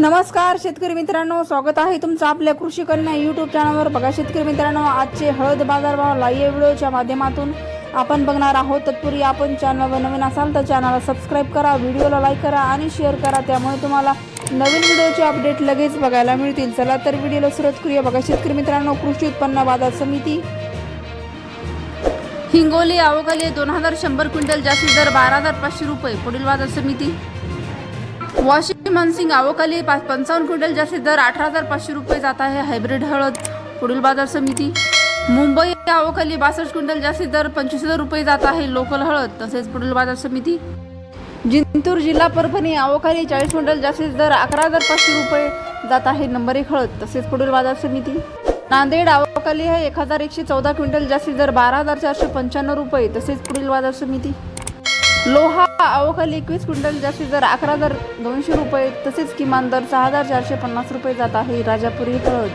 नमस्कार शेतकरी मित्रांनो. स्वागत आहे तुमचं आपल्या कृषी कन्या यूट्यूब चॅनलवर बघा शेतकरी मित्रांनो आजचे हळद बाजारभाव लाईव्ह व्हिडिओच्या माध्यमातून आपण बघणार आहोत. तत्पूर्वी आपण चॅनलवर नवीन असाल तर चॅनलला सबस्क्राईब करा व्हिडिओला लाईक करा आणि शेअर करा. त्यामुळे तुम्हाला नवीन व्हिडिओचे अपडेट लगेच बघायला मिळतील. चला तर व्हिडिओला सुरुवात करूया. बघा शेतकरी मित्रांनो कृषी उत्पन्न बाजार समिती. हिंगोली अवकाली दोन हजार शंभर क्विंटल जास्तीत दर बारा हजार पाचशे रुपये. पुढील बाजार समिती. वाशिम मानसिंग गावोखाली पाच पंचावन्न क्विंटल जास्तीत दर अठरा हजार पाचशे रुपये जात आहे. हायब्रिड हळद पुढील बाजार समिती. मुंबई अवकाली बासष्ट क्विंटल जास्तीत दर पंचवीस हजार रुपये जात आहे. लोकल हळद तसेच पुढील बाजार समिती. जिंतूर जिल्हा परभणी अवकाली चाळीस क्विंटल जास्तीत दर अकरा हजार पाचशे रुपये जात आहे. नंबर एक हळद तसेच पुढील बाजार समिती. नांदेड अवकाली आहे एक हजार एकशे चौदा क्विंटल जास्तीत दर बारा हजार चारशे पंच्याण्णव रुपये तसेच पुढील बाजार समिती. लोहा अवकाली एकवीस क्विंटल जास्तीत दर अकरा हजार दोनशे रुपये तसेच किमान दर सहा हजार चारशे पन्नास रुपये जात आहे. राजापुरी हळद